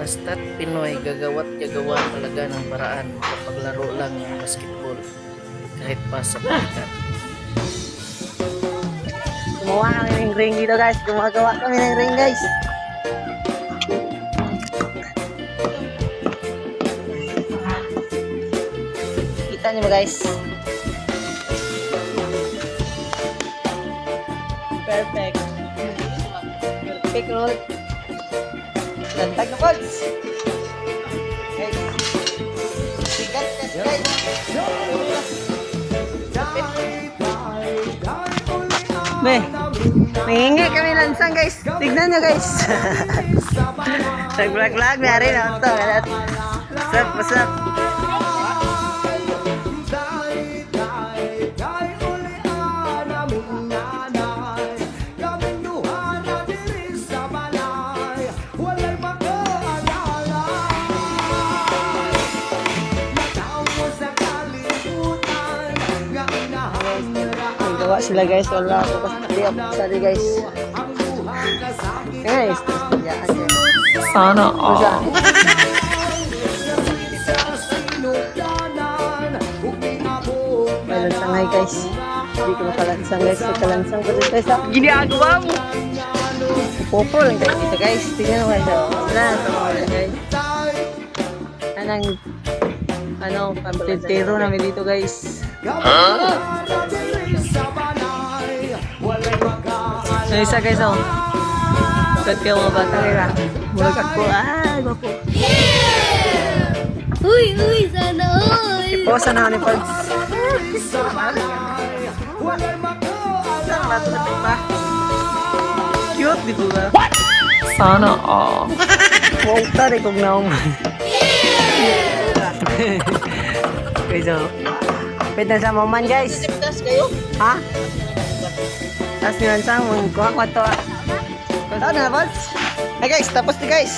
Basta't Pinoy, gagawa't gagawa talaga ng paraan kapag laro lang ng basketball. Kahit pa sa palitan. Gumawa kami ng ring dito guys. Gumagawa kami ng ring guys. Kita niyo ba guys? Perfect. Perfect roll. Lantag na balls. Guys. Sikat guys guys. Be, nangingi kami lansang guys. Tignan nyo guys. Nag-vlog-vlog na rin ako. What's up, what's up? Nagawa sila guys. Wala ako kasi hindi ako sali guys. Guys. Sana Basta. May lansangay guys. Hindi ko makalansang guys. Magkalansang ko dito guys. ha? Ginagawa mo! Popo lang guys dito guys. Tingnan mo guys. oh. Wala sa mga guys. Anang ano, pamtitiro namin dito guys. Yung isa guys oh. Kat kayo mga bata nila. Murag ako. Ah, gwapo. Uy, uy, sana all! Iposa na ako ni pa? Cute, di ba? What? Sana all. Wow, tari kong naong. Okay, so. Pwede na sa maman, guys. Ha? Tapos nyo lang sa mong kuha ko ito. Ano na, Pogs? Hey, guys, tapos na, guys.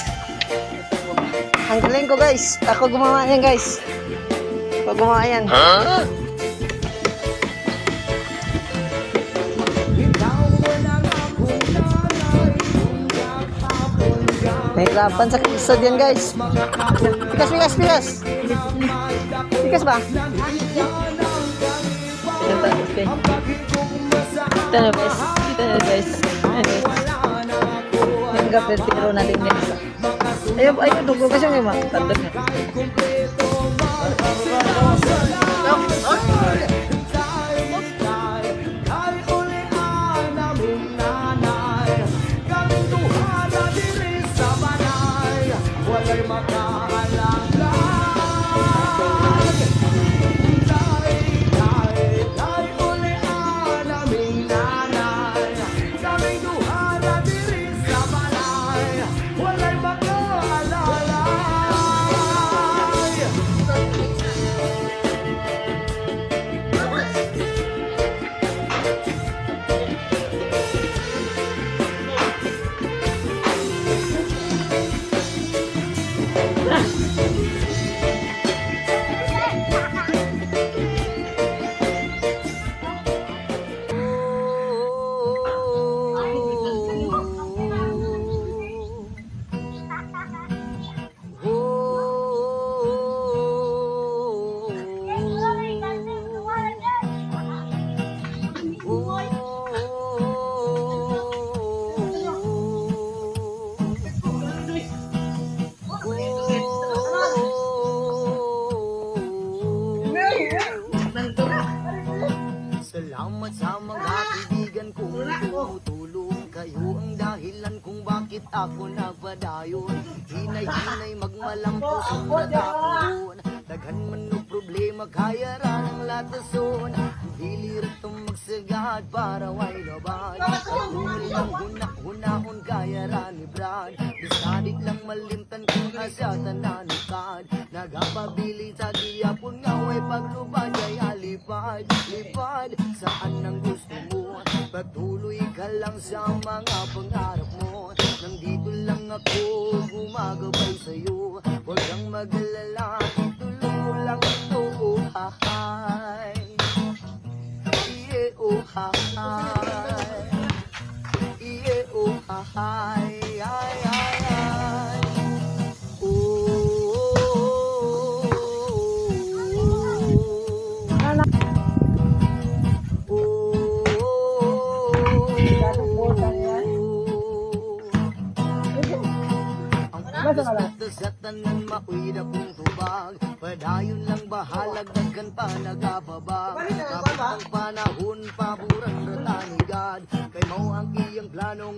Ang galing ko, guys. Ako gumawa yan, guys. Ako gumawa yan. Nahirapan sa kisod yan guys. Pikas, pikas, pikas. Pikas ba? Ito na guys. Ito na guys. Ano? Yung gapit tiro natin guys. Ayaw, ayaw, dugo kasi may matandog na. Salamat kong tumutulong kayo ang dahilan kung bakit ako nagpadayon Hinay-hinay magmalampos ang natapon Daghan man no problema kaya ra ng latason Dilirit tong magsagad para way labad Patuloy lang hunak-hunaon kaya ra ni Brad Bisadig lang malimtan kung asa tananukad Nagapabili sa giyapon nga way paglubad Kay alipad, lipad Saan ang gusto mo Patuloy ka lang sa mga pangarap mo. Nandito lang ako gumagabay sa'yo. Huwag kang mag-alala Ituloy mo lang ito oh, hahay Yeah, oh, hahay Yeah, oh, hahay Ay, ay, ay Tanan mauwi na kong tubag. Padayon lang bahalag dagkan pa nagababag. Kapit ang panahon paburan ratanigad Kay mao ang iyang plano